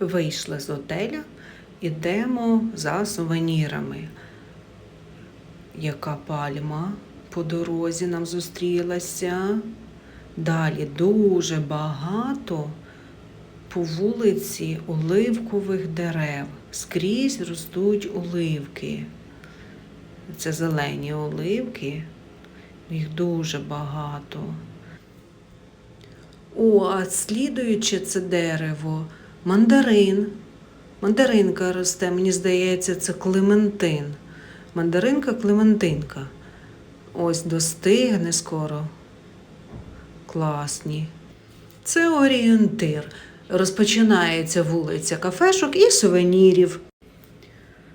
Вийшли з отеля, ідемо за сувенірами. Яка пальма по дорозі нам зустрілася. Далі дуже багато по вулиці оливкових дерев. Скрізь ростуть оливки. Це зелені оливки, їх дуже багато. О, а слідуюче це дерево мандарин. Мандаринка росте, мені здається, це клементин. Мандаринка клементинка. Ось достигне скоро. Класні. Це орієнтир. Розпочинається вулиця кафешок і сувенірів.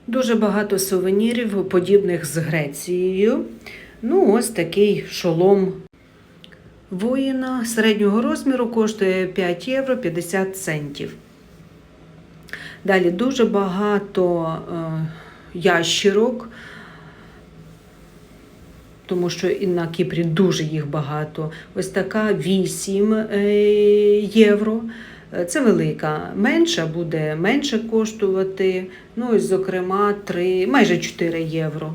Дуже багато сувенірів, подібних з Грецією. Ну, ось такий шолом воїна середнього розміру коштує 5 євро 50 центів. Далі дуже багато е, ящірок, тому що і на Кіпрі дуже їх багато. Ось така 8 е, євро. Е, Це велика. Менша буде менше коштувати. Ну, ось, зокрема, 3, майже 4 євро.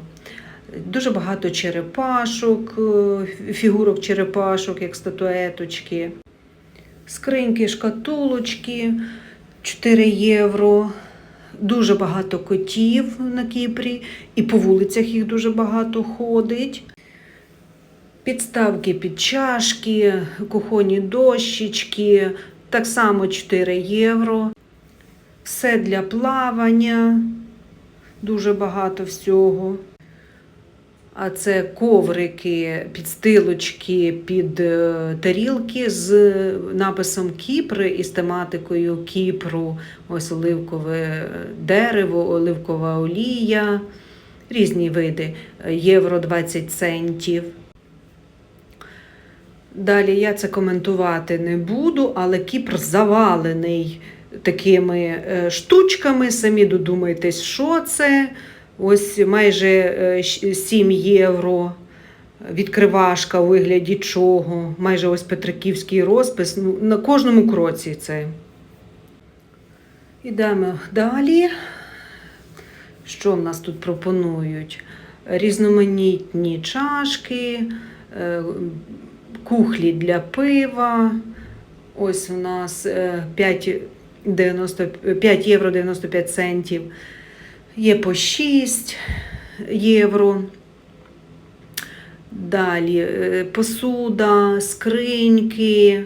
Дуже багато черепашок, фігурок черепашок, як статуеточки. Скриньки, шкатулочки 4 євро. Дуже багато котів на Кіпрі, і по вулицях їх дуже багато ходить. Підставки під чашки, кухонні дощечки, так само 4 євро. Все для плавання, дуже багато всього. А це коврики, підстилочки під е, тарілки з написом Кіпр і з тематикою Кіпру. Ось оливкове дерево, оливкова олія, різні види, євро 20 центів. Далі я це коментувати не буду, але Кіпр завалений такими е, штучками. Самі додумайтесь, що це. Ось майже е, 7 євро. Відкривашка у вигляді чого, майже ось Петриківський розпис. Ну, на кожному кроці це. Ідемо далі. Що в нас тут пропонують? Різноманітні чашки, е, кухлі для пива. Ось у нас е, 5,90 5 євро 95 центів. Є по 6 євро. Далі е, посуда, скриньки,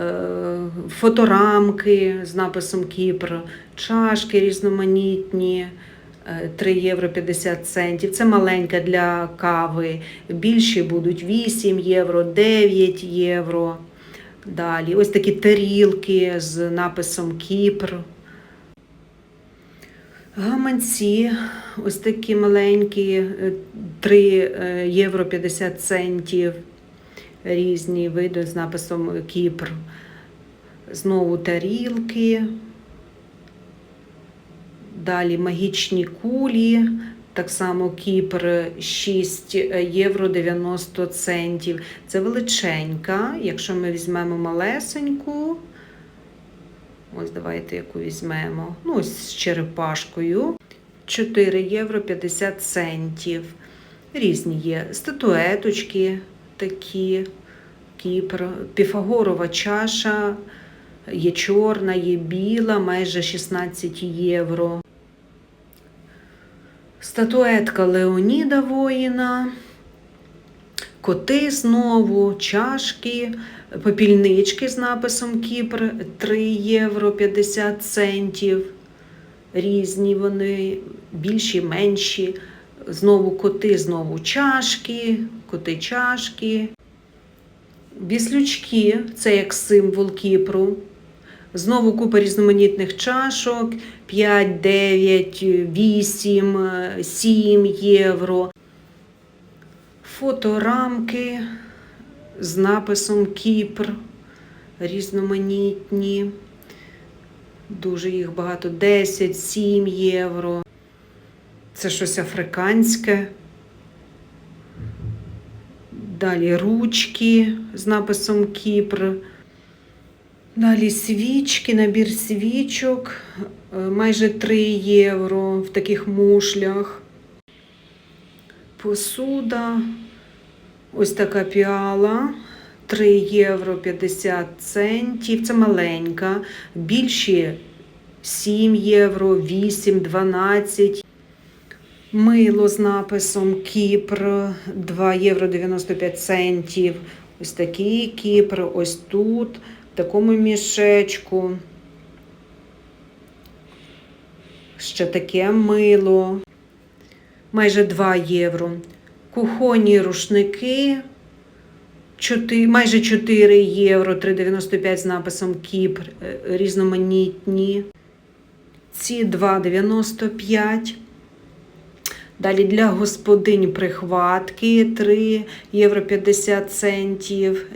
е, фоторамки з написом Кіпр, чашки різноманітні. е, 3 євро 50 центів. Це маленька для кави. Більші будуть 8 євро, 9 євро. Далі ось такі тарілки з написом Кіпр. Гаманці, ось такі маленькі, е, 3 е, євро 50 центів, різні види з написом Кіпр. Знову тарілки. Далі магічні кулі, так само Кіпр 6 євро 90 центів. Це величенька. Якщо ми візьмемо малесеньку, ось давайте яку візьмемо. Ну, ось з черепашкою. 4 євро 50 центів. Різні є статуеточки такі, Кіпр, піфагорова чаша, є чорна, є біла, майже 16 євро. Статуетка Леоніда воїна, коти знову, чашки, попільнички з написом Кіпр 3 євро 50 центів. Різні вони, більші, менші. Знову коти, знову чашки, коти чашки. Біслючки це як символ Кіпру. Знову купа різноманітних чашок 5, 9, 8, 7 євро. Фоторамки з написом Кіпр різноманітні. Дуже їх багато. 10, 7 євро. Це щось африканське. Далі ручки з написом Кіпр. Далі свічки, набір свічок, е, майже 3 євро в таких мушлях. Посуда, ось така піала, 3 євро 50 центів. Це маленька, більші 7 євро, 8, 12. Мило з написом Кіпр 2 євро 95 центів. Ось такий Кіпр, ось тут, в такому мішечку. Ще таке мило. Майже 2 євро. Кухонні рушники. 4, майже 4 євро, 3,95 з написом Кіпр, е, різноманітні. Ці 2,95. Далі для господинь прихватки 3 євро 50 центів.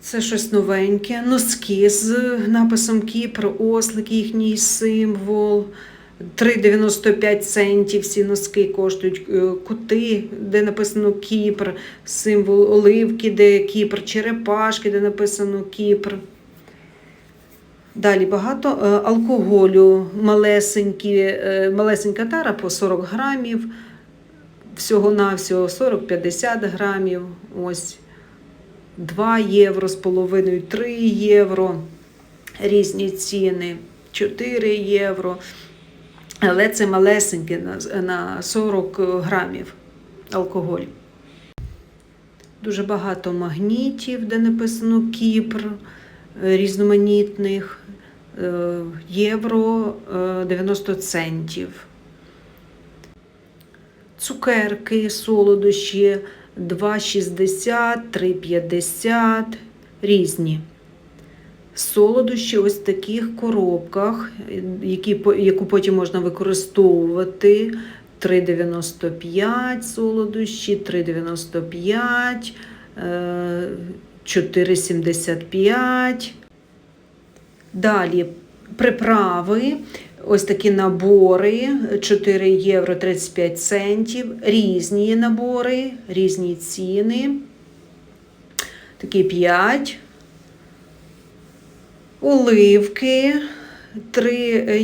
Це щось новеньке. Носки з написом Кіпр, ослик їхній символ. 3,95 центів всі носки коштують. Е, Кути, де написано Кіпр, символ оливки, де Кіпр, черепашки, де написано Кіпр. Далі багато е, алкоголю, малесенькі, е, малесенька тара по 40 грамів, всього-навсього 40-50 грамів. Ось 2 євро з половиною, 3 євро, різні ціни, 4 євро. Але це малесенькі на- на 40 грамів алкоголь. Дуже багато магнітів, де написано Кіпр, е, різноманітних, е, євро е, 90 центів. Цукерки, солодощі 2,60, 3,50, різні. Солодощі ось в таких коробках, які, яку потім можна використовувати. 3,95 солодощі, 3,95, е, 4,75. Далі приправи, ось такі набори, 4 євро 35 центів, різні набори, різні ціни. Такі 5. Оливки 3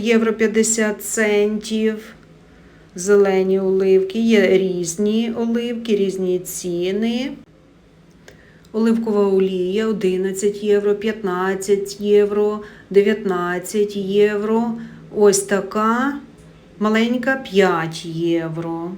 євро 50 центів. Зелені оливки, є різні оливки, різні ціни. Оливкова олія 11 євро, 15 євро, 19 євро. Ось така маленька 5 євро.